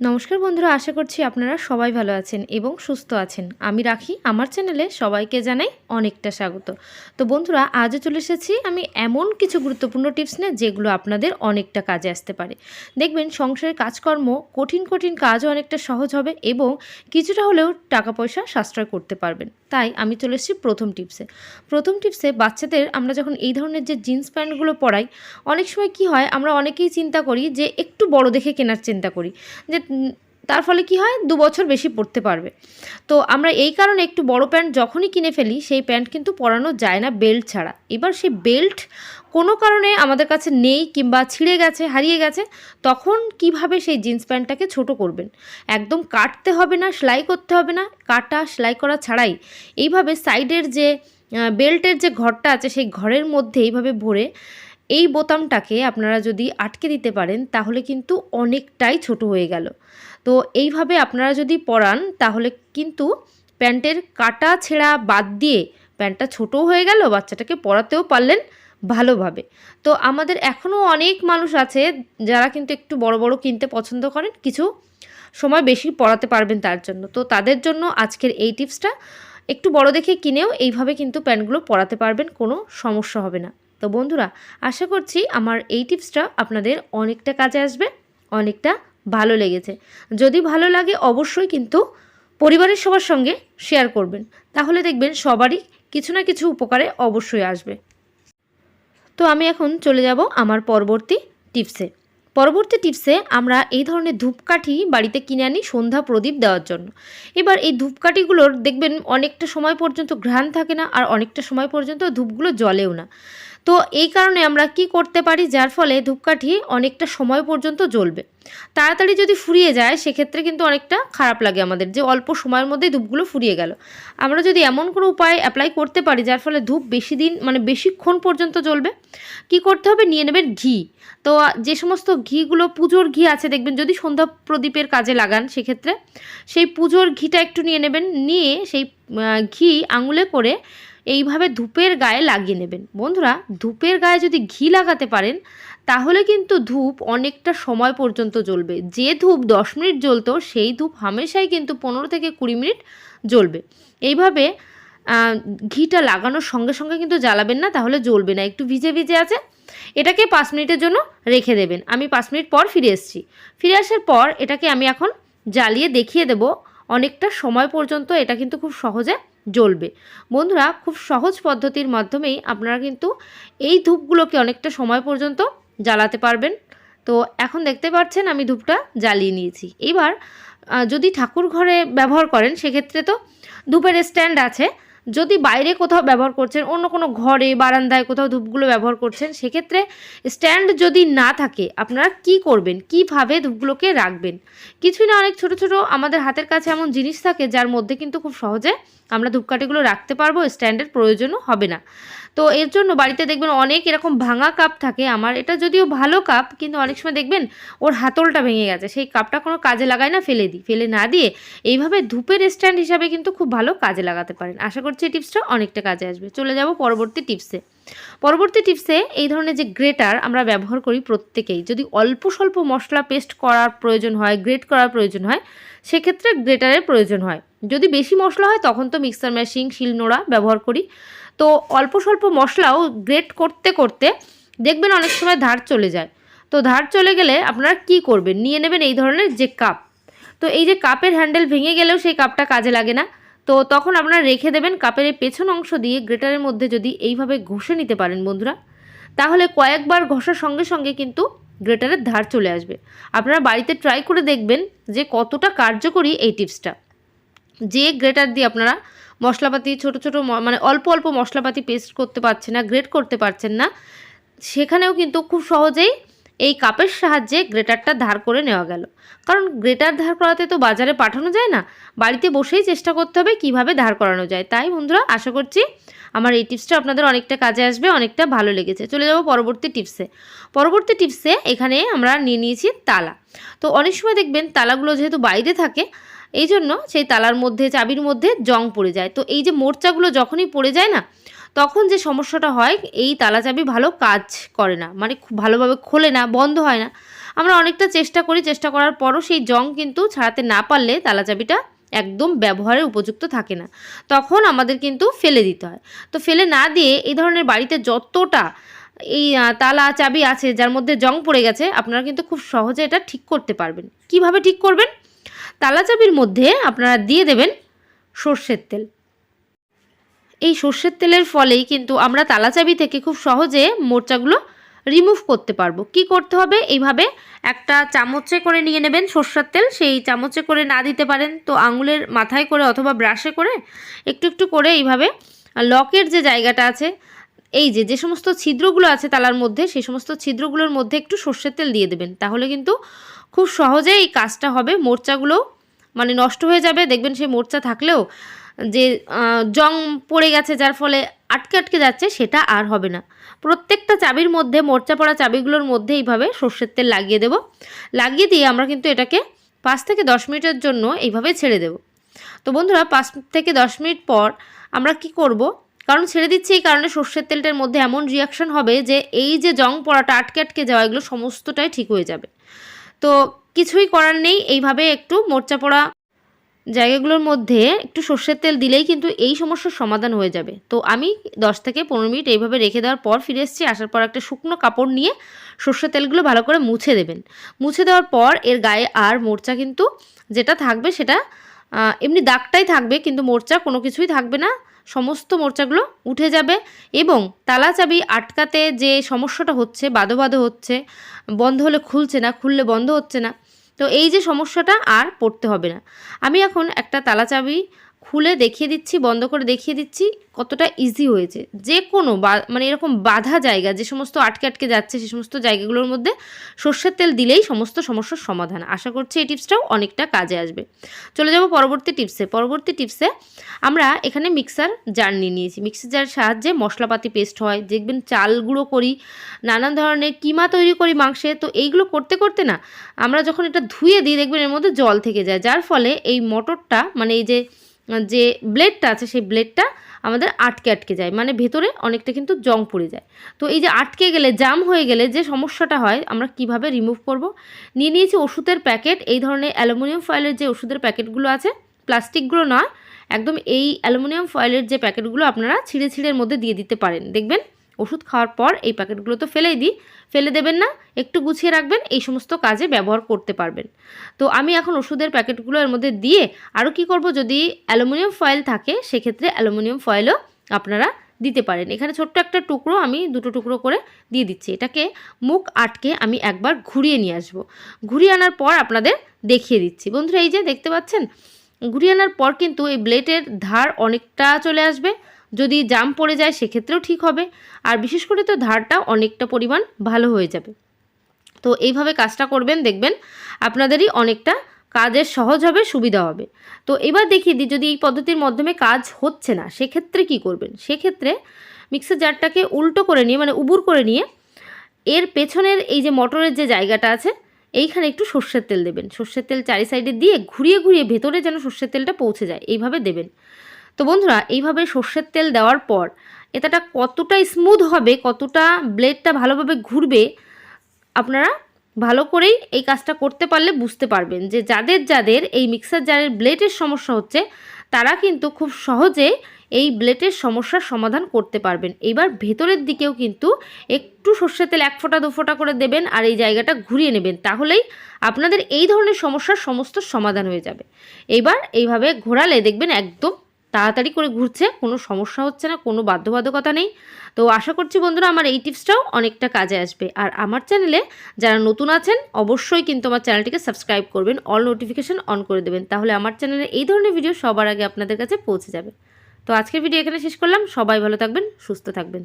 নমস্কার বন্ধুরা, আশা করছি আপনারা সবাই ভালো আছেন এবং সুস্থ আছেন। আমি রাখি, আমার চ্যানেলে সবাইকে জানাই অনেকটা স্বাগত। তো বন্ধুরা, আজও চলে এসেছি আমি এমন কিছু গুরুত্বপূর্ণ টিপস নিয়ে যেগুলো আপনাদের অনেকটা কাজে আসতে পারে। দেখবেন, সংসারের কাজকর্ম কঠিন কঠিন কাজও অনেকটা সহজ হবে এবং কিছুটা হলেও টাকা পয়সা সাশ্রয় করতে পারবেন। তাই আমি চলে এসেছি প্রথম টিপসে। প্রথম টিপসে, বাচ্চাদের আমরা যখন এই ধরনের যে জিন্স প্যান্টগুলো পরাই, অনেক সময় কি হয়, আমরা অনেকেই চিন্তা করি যে একটু বড় দেখে কেনার চিন্তা করি। যে তার ফলে কি হয়? দু বছর বেশি পরতে পারবে। তো আমরা এই কারণে একটু বড় প্যান্ট যখনই কিনে ফেলি, সেই প্যান্ট কিন্তু পরানো যায় না বেল্ট ছাড়া। এবার সেই বেল্ট কোনো কারণে আমাদের কাছে নেই কিংবা ছিঁড়ে গেছে, হারিয়ে গেছে, তখন কীভাবে সেই জিন্স প্যান্টটাকে ছোট করবেন? একদম কাটতে হবে না, সেলাই করতে হবে না, কাটা, সেলাই করা ছাড়াই। এইভাবে সাইডের যে বেল্টের যে ঘরটা আছে, সেই ঘরের মধ্যে এইভাবে ভরে এই বোতামটাকে আপনারা যদি আটকে দিতে পারেন, তাহলে কিন্তু অনেকটাই ছোট হয়ে গেল। তো এইভাবে আপনারা যদি পরান, তাহলে কিন্তু প্যান্টের কাটা ছেঁড়া বাদ দিয়ে প্যান্টটা ছোটও হয়ে গেল, বাচ্চাটাকে পরাতেও পারলেন ভালোভাবে। তো আমাদের এখনও অনেক মানুষ আছে যারা কিন্তু একটু বড় বড় কিনতে পছন্দ করেন, কিছু সময় বেশি পড়াতে পারবেন তার জন্য। তো তাদের জন্য আজকের এই টিপসটা, একটু বড় দেখে কিনেও এইভাবে কিন্তু প্যান্টগুলো পরাতে পারবেন, কোনো সমস্যা হবে না। তো বন্ধুরা, আশা করছি আমার এই টিপসটা আপনাদের অনেকটা কাজে আসবে, অনেকটা ভালো লেগেছে। যদি ভালো লাগে অবশ্যই কিন্তু পরিবারের সবার সঙ্গে শেয়ার করবেন। তাহলে দেখবেন সবারই কিছু না কিছু উপকারে অবশ্যই আসবে। তো আমি এখন চলে যাব আমার পরবর্তী টিপসে। পরবর্তী টিপসে আমরা এই ধরনের ধূপকাঠি বাড়িতে কিনে আনি সন্ধ্যা প্রদীপ দেওয়ার জন্য। এবার এই ধূপকাঠিগুলোর দেখবেন অনেকটা সময় পর্যন্ত ঘ্রাণ থাকে না আর অনেকটা সময় পর্যন্ত ধূপগুলো জ্বলেও না। তো এই কারণে আমরা কি করতে পারি, যার ফলে ধূপকাঠি অনেকটা সময় পর্যন্ত জ্বলবে। তাড়াতাড়ি যদি ফুরিয়ে যায়, সেক্ষেত্রে কিন্তু অনেকটা খারাপ লাগে আমাদের, যে অল্প সময়ের মধ্যেই ধূপগুলো ফুরিয়ে গেল। আমরা যদি এমন কোনো উপায় অ্যাপ্লাই করতে পারি, যার ফলে ধূপ বেশি দিন মানে বেশিক্ষণ পর্যন্ত জ্বলবে, কি করতে হবে? নিয়ে নেবেন ঘি। তো যে সমস্ত ঘিগুলো, পুজোর ঘি আছে, দেখবেন যদি সন্ধ্যা প্রদীপের কাজে লাগান, সেক্ষেত্রে সেই পুজোর ঘিটা একটু নিয়ে নেবেন। নিয়ে সেই ঘি আঙুলে করে এইভাবে ধূপের গায়ে লাগিয়ে নেবেন। বন্ধুরা, ধূপের গায়ে যদি ঘি লাগাতে পারেন, তাহলে কিন্তু ধূপ অনেকটা সময় পর্যন্ত জ্বলবে। যে ধূপ দশ মিনিট জ্বলতো, সেই ধূপ হামেশাই কিন্তু পনেরো থেকে কুড়ি মিনিট জ্বলবে। এইভাবে ঘিটা লাগানোর সঙ্গে সঙ্গে কিন্তু জ্বালাবেন না, তাহলে জ্বলবে না। একটু ভিজে ভিজে আছে, এটাকে পাঁচ মিনিটের জন্য রেখে দেবেন। আমি পাঁচ মিনিট পর ফিরে এসেছি। ফিরে আসার পর এটাকে আমি এখন জ্বালিয়ে দেখিয়ে দেব। অনেকটা সময় পর্যন্ত এটা কিন্তু খুব সহজে জ্বলবে। বন্ধুরা, খুব সহজ পদ্ধতির মাধ্যমেই আপনারা কিন্তু এই ধূপগুলোকে অনেকটা সময় পর্যন্ত জ্বালাতে পারবেন। তো এখন দেখতে পাচ্ছেন আমি ধূপটা জ্বালিয়ে নিয়েছি। এবার যদি ঠাকুর ঘরে ব্যবহার করেন, সেক্ষেত্রে তো ধূপের স্ট্যান্ড আছে। যদি বাইরে কোথাও ব্যবহার করছেন, অন্য কোনো ঘরে, বারান্দায় কোথাও ধূপগুলো ব্যবহার করছেন, সেক্ষেত্রে স্ট্যান্ড যদি না থাকে, আপনারা কি করবেন? কীভাবে ধূপগুলোকে রাখবেন? কিছুই না, অনেক ছোট ছোট আমাদের হাতের কাছে এমন জিনিস থাকে, যার মধ্যে কিন্তু খুব সহজে আমরা ধূপকাঠিগুলো রাখতে পারব, স্ট্যান্ডের প্রয়োজনও হবে না। তো এর জন্য বাড়িতে দেখবেন অনেক এরকম ভাঙা কাপ থাকে। আমার এটা যদিও ভালো কাপ, কিন্তু অনেক সময় দেখবেন ওর হাতলটা ভেঙে গেছে। সেই কাপটা কোনো কাজে লাগায় না, ফেলে দিই। ফেলে না দিয়ে এইভাবে ধূপের স্ট্যান্ড হিসাবে কিন্তু খুব ভালো কাজে লাগাতে পারেন। আশা করছি এই টিপসটা অনেকটা কাজে আসবে। চলে যাব পরবর্তী টিপসে। পরবর্তী টিপসে এই ধরনের যে গ্রেটার আমরা ব্যবহার করি প্রত্যেকেই, যদি অল্প স্বল্প মশলা পেস্ট করার প্রয়োজন হয়, গ্রেট করার প্রয়োজন হয়, সেক্ষেত্রে গ্রেটারের প্রয়োজন হয়। যদি বেশি মশলা হয়, তখন তো মিক্সার মেশিন শিলনোড়া ব্যবহার করি। তো অল্প স্বল্প মশলাও গ্রেট করতে করতে দেখবেন অনেক সময় ধার চলে যায়। তো ধার চলে গেলে আপনারা কি করবেন? নিয়ে নেবেন এই ধরনের যে কাপ তো এই যে কাপের হ্যান্ডেল ভেঙে গেলেও সেই কাপটা কাজে লাগে না। তো তখন আপনারা রেখে দেবেন কাপের এই পেছন অংশ দিয়ে গ্রেটারের মধ্যে যদি এইভাবে ঘষে নিতে পারেন বন্ধুরা, তাহলে কয়েকবার ঘষার সঙ্গে সঙ্গে কিন্তু গ্রেটারের ধার চলে আসবে। আপনারা বাড়িতে ট্রাই করে দেখবেন যে কতটা কার্যকরী এই টিপসটা যে গ্রেটার দিয়ে আপনারা মশলাপাতি, ছোট ছোট মানে অল্প অল্প মশলাপাতি পেস্ট করতে পারছেন না গ্রেট করতে পারছেন না, সেখানেও কিন্তু খুব সহজেই এই কাপের সাহায্যে গ্রেটারটা ধার করে নেওয়া গেল। কারণ গ্রেটার ধার করাতে তো বাজারে পাঠানো যায় না, বাড়িতে বসেই চেষ্টা করতে হবে কীভাবে ধার করানো যায়। তাই বন্ধুরা, আশা করছি আমার এই টিপসটা আপনাদের অনেকটা কাজে আসবে, অনেকটা ভালো লেগেছে। চলে যাব পরবর্তী টিপসে পরবর্তী টিপসে এখানে আমরা নিয়ে নিয়েছি তালা। তো অনেক সময় দেখবেন তালাগুলো যেহেতু বাইরে থাকে এই জন্য সেই তালার মধ্যে, চাবির মধ্যে জং পড়ে যায়। তো এই যে মোর্চাগুলো যখনই পড়ে যায় না, তখন যে সমস্যাটা হয়, এই তালা চাবি ভালো কাজ করে না। মানে খুব ভালোভাবে খোলে না, বন্ধ হয় না। আমরা অনেকটা চেষ্টা করি, চেষ্টা করার পরও সেই জং কিন্তু ছাড়াতে না পারলে তালা চাবিটা একদম ব্যবহারের উপযুক্ত থাকে না। তখন আমাদের কিন্তু ফেলে দিতে হয়। তো ফেলে না দিয়ে এই ধরনের বাড়িতে যতটা এই তালা চাবি আছে, যার মধ্যে জং পড়ে গেছে, আপনারা কিন্তু খুব সহজে এটা ঠিক করতে পারবেন। কীভাবে ঠিক করবেন? তালা চাবির মধ্যে আপনারা দিয়ে দেবেন সর্ষের তেল। এই সর্ষের তেলের ফলেই কিন্তু আমরা তালাচাবি থেকে খুব সহজে মোর্চাগুলো রিমুভ করতে পারব। কি করতে হবে? এইভাবে একটা চামচে করে নিয়ে নেবেন সর্ষের তেল। সেই চামচে করে না দিতে পারেন তো আঙুলের মাথায় করে অথবা ব্রাশে করে একটু একটু করে এইভাবে লকের যে জায়গাটা আছে, এই যে যে সমস্ত ছিদ্রগুলো আছে তালার মধ্যে সেই সমস্ত ছিদ্রগুলোর মধ্যে একটু সর্ষের তেল দিয়ে দেবেন। তাহলে কিন্তু খুব সহজে এই কাজটা হবে। মোর্চাগুলো মানে নষ্ট হয়ে যাবে, দেখবেন সেই মোর্চা থাকলেও যে জং পড়ে গেছে যার ফলে আটকে আটকে যাচ্ছে, সেটা আর হবে না। প্রত্যেকটা চাবির মধ্যে, মোর্চা পড়া চাবিগুলোর মধ্যে এইভাবে সর্ষের তেল লাগিয়ে দেব। লাগিয়ে দিয়ে আমরা কিন্তু এটাকে পাঁচ থেকে দশ মিনিটের জন্য এইভাবে ছেড়ে দেব। তো বন্ধুরা, পাঁচ থেকে দশ মিনিট পর আমরা কি করব? কারণ ছেড়ে দিচ্ছি এই কারণে সর্ষের তেলটার মধ্যে এমন রিয়াকশন হবে যে, এই যে জং পড়াটা আটকে আটকে যাওয়া, এগুলো সমস্তটাই ঠিক হয়ে যাবে। তো কিছুই করার নেই। এইভাবে একটু মোর্চা পড়া জায়গাগুলোর মধ্যে একটু সর্ষের তেল দিলেই কিন্তু এই সমস্যার সমাধান হয়ে যাবে। তো আমি দশ থেকে পনেরো মিনিট এইভাবে রেখে দেওয়ার পর ফিরে এসেছি। আসার পর একটা শুকনো কাপড় নিয়ে সর্ষের তেলগুলো ভালো করে মুছে দেবেন। মুছে দেওয়ার পর এর গায়ে আর মোর্চা কিন্তু যেটা থাকবে সেটা এমনি দাগটাই থাকবে, কিন্তু মোর্চা কোনো কিছুই থাকবে না। সমস্ত মোর্চাগুলো উঠে যাবে এবং তালা চাবি আটকাতে যে সমস্যাটা হচ্ছে বাধো বাধো হচ্ছে, বন্ধ হলে খুলছে না, খুললে বন্ধ হচ্ছে না, তো এই যে সমস্যাটা আর পড়তে হবে না। আমি এখন একটা তালা চাবি খুলে দেখিয়ে দিচ্ছি, বন্ধ করে দেখিয়ে দিচ্ছি, কতটা ইজি হয়েছে। যে কোনো মানে এরকম বাধা জায়গা, যে সমস্ত আটকে আটকে যাচ্ছে, সে সমস্ত জায়গাগুলোর মধ্যে সর্ষের তেল দিলেই সমস্ত সমস্যার সমাধান। আশা করছি এই টিপসটাও অনেকটা কাজে আসবে। চলে যাব পরবর্তী টিপসে পরবর্তী টিপসে আমরা এখানে মিক্সার জার নিয়ে নিয়েছি। মিক্সার জারের সাহায্যে মশলাপাতি পেস্ট হয়। দেখবেন চাল গুঁড়ো করি, নানান ধরনের কিমা তৈরি করি মাংসে। তো এইগুলো করতে করতে না আমরা যখন এটা ধুয়ে দিই, দেখবেন এর মধ্যে জল থেকে যায়। যার ফলে এই মটরটা মানে এই যে যে ব্লেডটা আছে, সেই ব্লেডটা আমাদের আটকে আটকে যায়। মানে ভেতরে অনেকটা কিন্তু জং পড়ে যায়। তো এই যে আটকে গেলে, জাম হয়ে গেলে যে সমস্যাটা হয়, আমরা কীভাবে রিমুভ করব? নিয়ে নিয়েছি ওষুধের প্যাকেট। এই ধরনের অ্যালুমিনিয়াম ফয়েলের যে ওষুধের প্যাকেটগুলো আছে, প্লাস্টিকগুলো না একদম এই অ্যালুমিনিয়াম ফয়েলের যে প্যাকেটগুলো আপনারা ছিঁড়ে ছিঁড়ের মধ্যে দিয়ে দিতে পারেন। দেখবেন ওষুধ খাওয়ার পর এই প্যাকেটগুলো তো ফেলেই দিই। ফেলে দেবেন না, একটু গুছিয়ে রাখবেন, এই সমস্ত কাজে ব্যবহার করতে পারবেন। তো আমি এখন ওষুধের প্যাকেটগুলো এর মধ্যে দিয়ে আরও কি করব, যদি অ্যালুমিনিয়াম ফয়েল থাকে, সেক্ষেত্রে অ্যালুমিনিয়াম ফয়েলও আপনারা দিতে পারেন। এখানে ছোট্ট একটা টুকরো আমি দুটো টুকরো করে দিয়ে দিচ্ছি। এটাকে মুখ আটকে আমি একবার ঘুরিয়ে নিয়ে আসব। ঘুরিয়ে আনার পর আপনাদের দেখিয়ে দিচ্ছি। বন্ধুরা, এই যে দেখতে পাচ্ছেন? ঘুরিয়ে আনার পর কিন্তু এই ব্লেডের ধার অনেকটা চলে আসবে। যদি জাম পড়ে যায়, সেক্ষেত্রেও ঠিক হবে। আর বিশেষ করে তো ধারটা অনেকটা পরিমাণ ভালো হয়ে যাবে। তো এইভাবে কাজটা করবেন, দেখবেন আপনাদেরই অনেকটা কাজের সহজ হবে, সুবিধা হবে। তো এবার দেখিয়ে দিই যদি এই পদ্ধতির মাধ্যমে কাজ হচ্ছে না, সেক্ষেত্রে কি করবেন? সেক্ষেত্রে মিক্সার জারটাকে উল্টো করে নিয়ে মানে উবুর করে নিয়ে, এর পেছনের এই যে মটরের যে জায়গাটা আছে, এইখানে একটু সর্ষের তেল দেবেন। সর্ষের তেল চারি সাইডে দিয়ে ঘুরিয়ে ঘুরিয়ে ভেতরে যেন সর্ষের তেলটা পৌঁছে যায়, এইভাবে দেবেন। তো বন্ধুরা, এইভাবে সর্ষের তেল দেওয়ার পর এটাটা কতটা স্মুথ হবে, কতটা ব্লেডটা ভালোভাবে ঘুরবে, আপনারা ভালো করেই এই কাজটা করতে পারলে বুঝতে পারবেন যে যাদের যাদের এই মিক্সার জারের ব্লেডের সমস্যা হচ্ছে, তারা কিন্তু খুব সহজে এই ব্লেডের সমস্যার সমাধান করতে পারবেন। এবার ভেতরের দিকেও কিন্তু একটু সর্ষের তেল এক ফোঁটা, দু ফোঁটা করে দেবেন আর এই জায়গাটা ঘুরিয়ে নেবেন, তাহলেই আপনাদের এই ধরনের সমস্যার সমস্ত সমাধান হয়ে যাবে। এবার এইভাবে ঘোরালে দেখবেন একদম তাড়াতাড়ি করে ঘুরছে, কোনো সমস্যা হচ্ছে না, কোনো বাধ্যবাধকতা নেই। তো আশা করছি বন্ধুরা আমার এই টিপসটাও অনেকটা কাজে আসবে। আর আমার চ্যানেলে যারা নতুন আছেন, অবশ্যই কিন্তু আমার চ্যানেলটিকে সাবস্ক্রাইব করবেন, অল নোটিফিকেশান অন করে দেবেন, তাহলে আমার চ্যানেলে এই ধরনের ভিডিও সবার আগে আপনাদের কাছে পৌঁছে যাবে। তো আজকের ভিডিও এখানে শেষ করলাম, সবাই ভালো থাকবেন, সুস্থ থাকবেন।